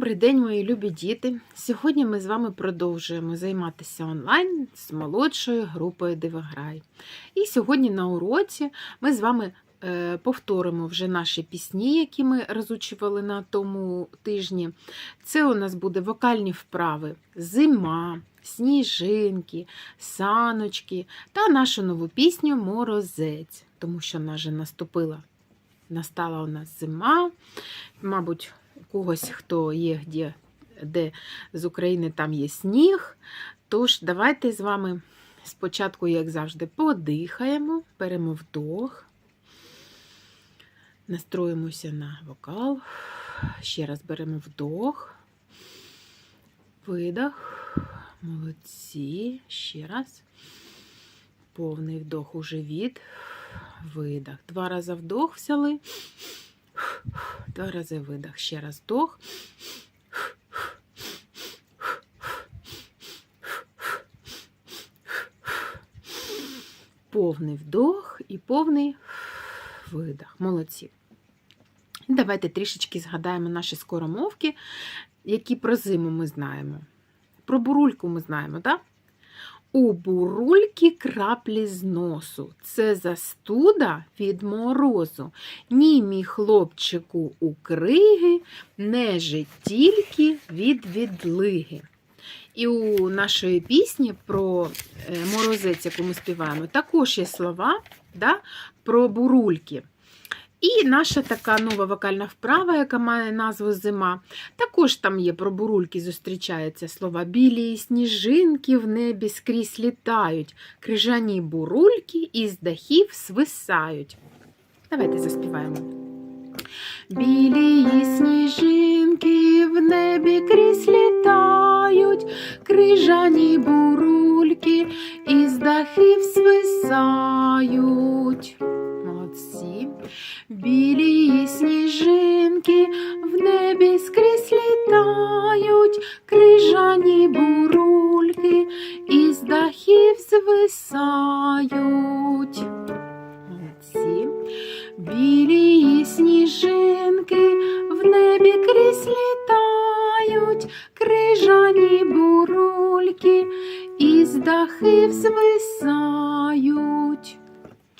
Добрий день, мої любі діти! Сьогодні ми з вами продовжуємо займатися онлайн з молодшою групою Дивограй. І сьогодні на уроці ми з вами е, повторимо вже наші пісні, які ми розучували на тому тижні. Це у нас буде вокальні вправи, зима, сніжинки, саночки та нашу нову пісню Морозець, тому що вона вже наступила. Настала у нас зима, мабуть, когось, хто є де, де з України, там є сніг. Тож, давайте з вами спочатку, як завжди, подихаємо, беремо вдох, настроїмося на вокал. Ще раз беремо вдох, видох. Молодці. Ще раз. Повний вдох у живіт. Видох. Два рази вдох взяли. Два рази видох. Ще раз вдох. Повний вдох і повний видох. Молодці. Давайте трішечки згадаємо наші скоромовки, які про зиму ми знаємо. Про бурульку ми знаємо, так? У бурульки краплі з носу. Це застуда від морозу. Ні, мій хлопчику у криги, неже тільки від відлиги. І у нашої пісні про е, морозець, яку ми співаємо, також є слова да, про бурульки. І наша така нова вокальна вправа, яка має назву Зима. Також там є про бурульки, зустрічаються слова. Білі сніжинки в небі скрізь літають, крижані бурульки із дахів свисають. Давайте заспіваємо. Білі сніжинки в небі крізь літають, крижані бурульки із дахів свисають. Молодці. Білі сніжинки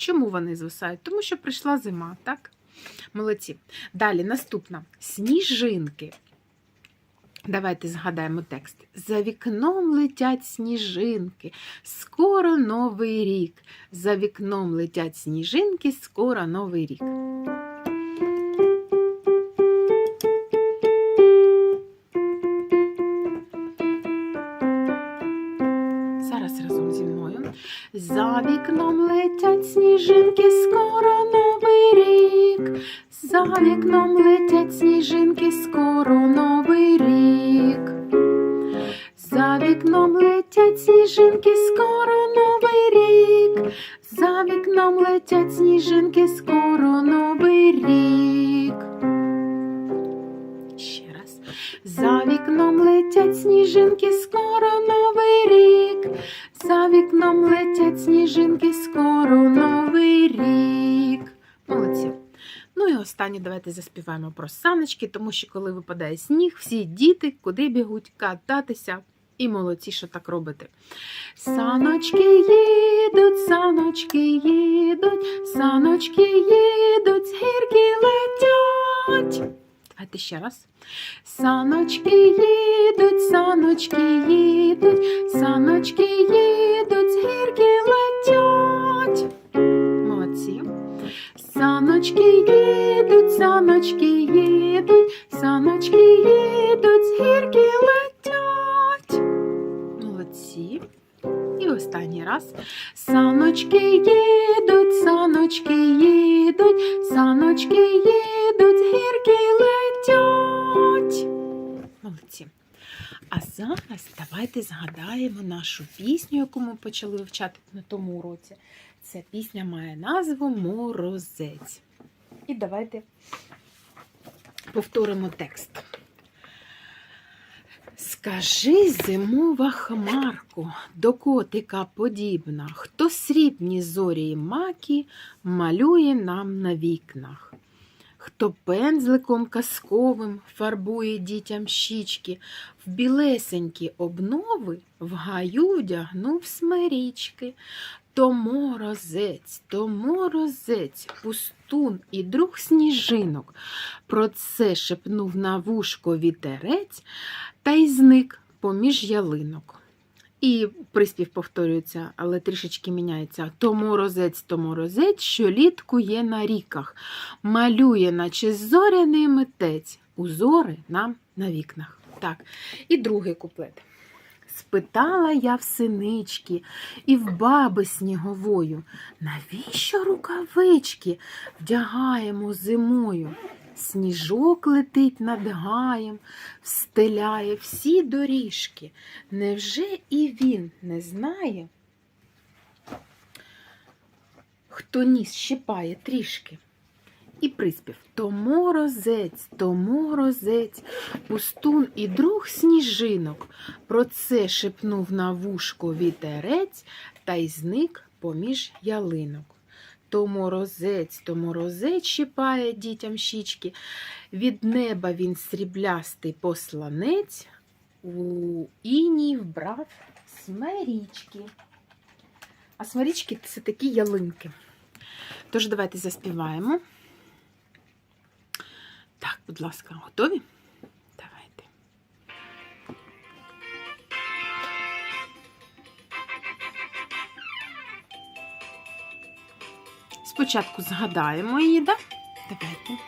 Чому вони звисають? Тому що прийшла зима, так? Молодці. Далі наступна сніжинки. Давайте згадаємо текст. За вікном летять сніжинки, скоро новий рік. За вікном летять сніжинки, скоро новий рік. Зараз разом зі мною. За вікном летять сніжинки, скоро новий рік. За вікном летять сніжинки, скоро новий рік. За вікном летять сніжинки, скоро новий рік. За вікном летять сніжинки, скоро новий рік. Ще раз. За вікном летять сніжинки, скоро давайте заспіваємо про саночки, тому що коли випадає сніг, всі діти куди бігуть кататися. І молодці, що так робите. Саночки їдуть, саночки їдуть, саночки їдуть, гірки летять. Давайте ще раз. Саночки їдуть, саночки їдуть, саночки їдуть, гірки летять. Саночки їдуть, саночки їдуть, саночки їдуть, з гірки летять. Молодці. І останній раз. Саночки їдуть, саночки їдуть, саночки їдуть, гірки летять. Молодці. А зараз давайте згадаємо нашу пісню, яку ми почали вивчати на тому уроці. Ця пісня має назву Морозець. І давайте повторимо текст. Скажи, зимова хмарко, до котика подібна, хто срібні зорі й маки малює нам на вікнах. Хто пензликом казковим фарбує дітям щічки, в білесенькі обнови в гаю вдягнув смирічки. То морозець, то морозець, пустун і друг сніжинок. Про це шепнув на вушко вітерець та й зник поміж ялинок. І приспів повторюється, але трішечки міняється. То морозець, то морозець, що літкує на ріках, малює, наче зоряний митець, узори нам на вікнах. Так, і другий куплет. Спитала я в синички і в баби сніговою, навіщо рукавички вдягаємо зимою? Сніжок летить над гаєм, встеляє всі доріжки. Невже і він не знає, хто ніс щипає трішки? І приспів то морозець, то морозець, пустун і друг сніжинок. Про це шепнув на вушко вітерець та й зник поміж ялинок. То морозець, то морозець щипає дітям щічки. Від неба він сріблястий посланець, у іній вбрав смерічки. А смерічки це такі ялинки. Тож давайте заспіваємо. Так, будь ласка, готові? Давайте. Спочатку згадаємо її, так? Давайте.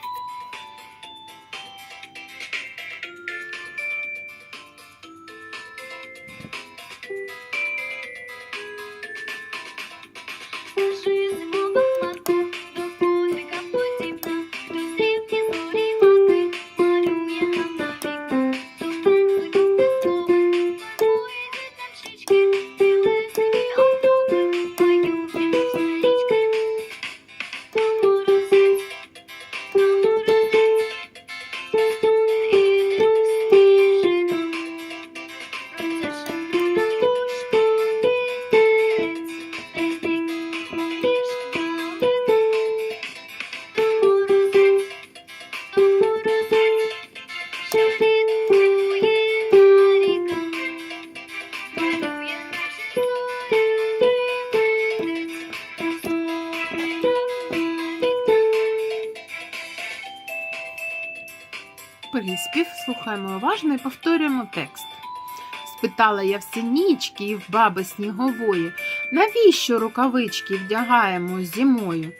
Слухаємо уважно і повторюємо текст. Спитала я в синічки і в баби снігової, навіщо рукавички вдягаємо зимою?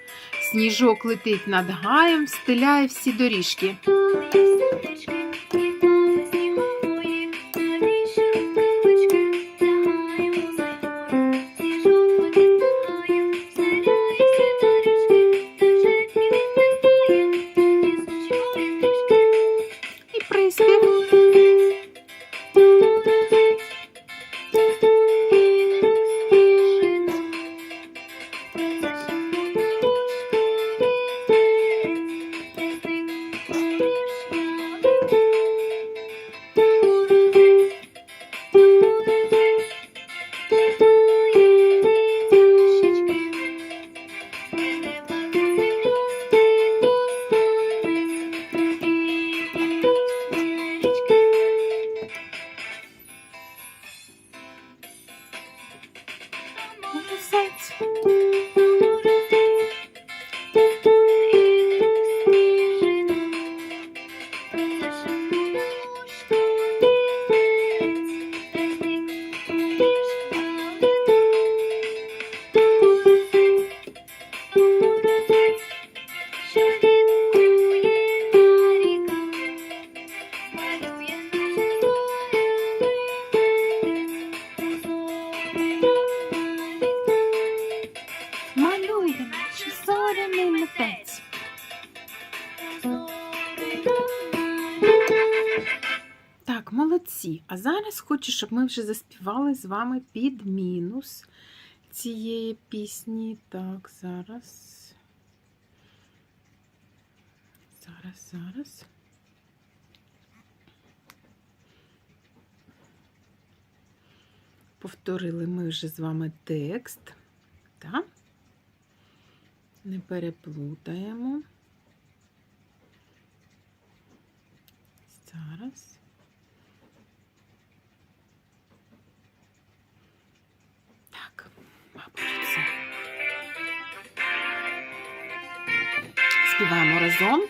Сніжок летить над гаєм, стиляє всі доріжки. Морозець. Малює, А зараз хочу, щоб ми вже заспівали з вами під мінус цієї пісні. Так, зараз. Зараз, зараз. Повторили ми вже з вами текст. Так? Не переплутаємо. Співаємо разом.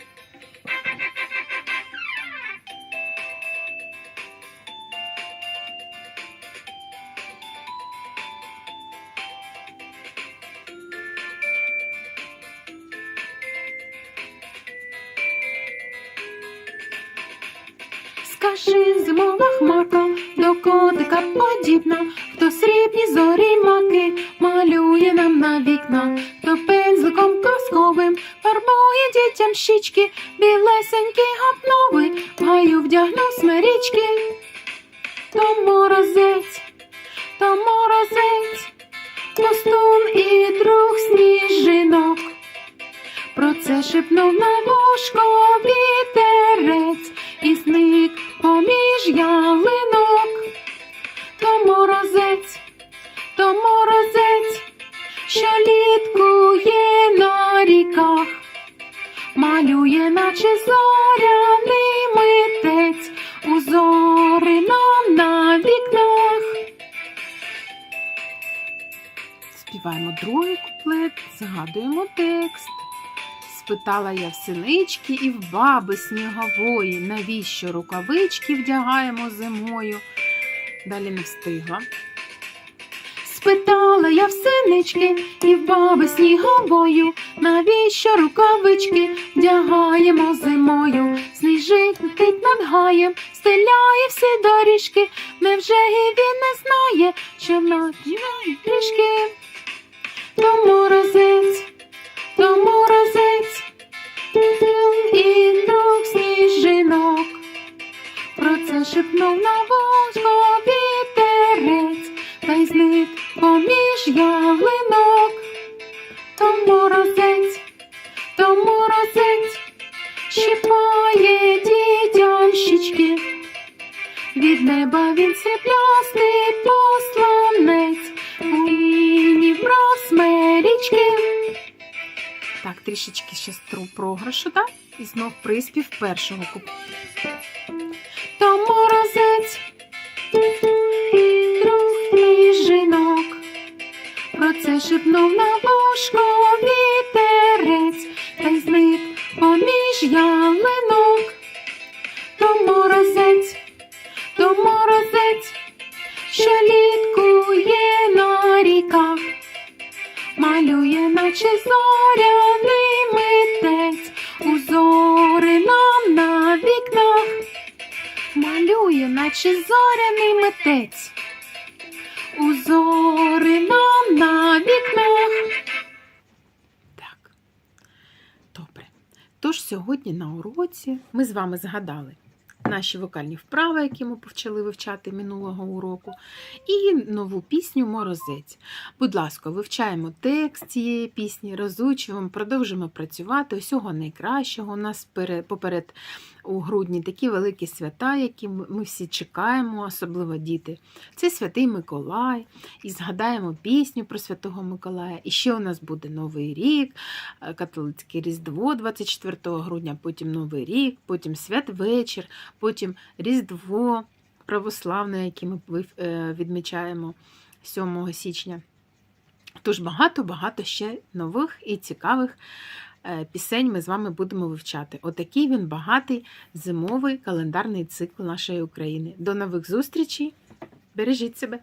Скажи, зимова хмарка, до котика подібна, хто срібні зорі маки малює нам на вікна, хто дітям щічки, білесенькі гапнови, в гаю вдягнув смирічки. То морозець, то морозець, пустун і друг сніжинок. Про це шепнув на вушко вітерець і зник поміж ялинок. То морозець, то морозець, що літкує на ріках, малює, наче зоряний митець, узори нам на вікнах. Співаємо другий куплет, згадуємо текст. Спитала я в синички і в баби снігової, навіщо рукавички вдягаємо зимою. Далі не встигла. Спитала я в синички і в баби сніговою, навіщо рукавички вдягаємо зимою. Сніжить летить над гаєм, стеляє всі доріжки. Невже і він не знає, що на трішки? Тому морозець, трішечки ще стру програшу, так? І знов приспів першого куп. То морозець, друг жінок. Про це шепнув на вушко вітерець, та й зник поміж ялинок. То морозець, то морозець, що літкує на ріках, малює, наче зоряний наче зоряний митець, Узорино на вікнах. Так, добре. Тож сьогодні на уроці ми з вами згадали наші вокальні вправи, які ми почали вивчати минулого уроку, і нову пісню Морозець. Будь ласка, вивчаємо текст цієї пісні, розучуємо, продовжимо працювати. Усього найкращого. У нас поперед у грудні такі великі свята, які ми всі чекаємо, особливо діти. Це Святий Миколай. І згадаємо пісню про Святого Миколая. І ще у нас буде Новий рік, е, католицьке Різдво 24 грудня, потім Новий рік, потім святвечір, потім Різдво православне, яке ми е, відмічаємо 7 січня. Тож багато-багато ще нових і цікавих е, пісень ми з вами будемо вивчати. Отакий він багатий зимовий календарний цикл нашої України. До нових зустрічей! Бережіть себе!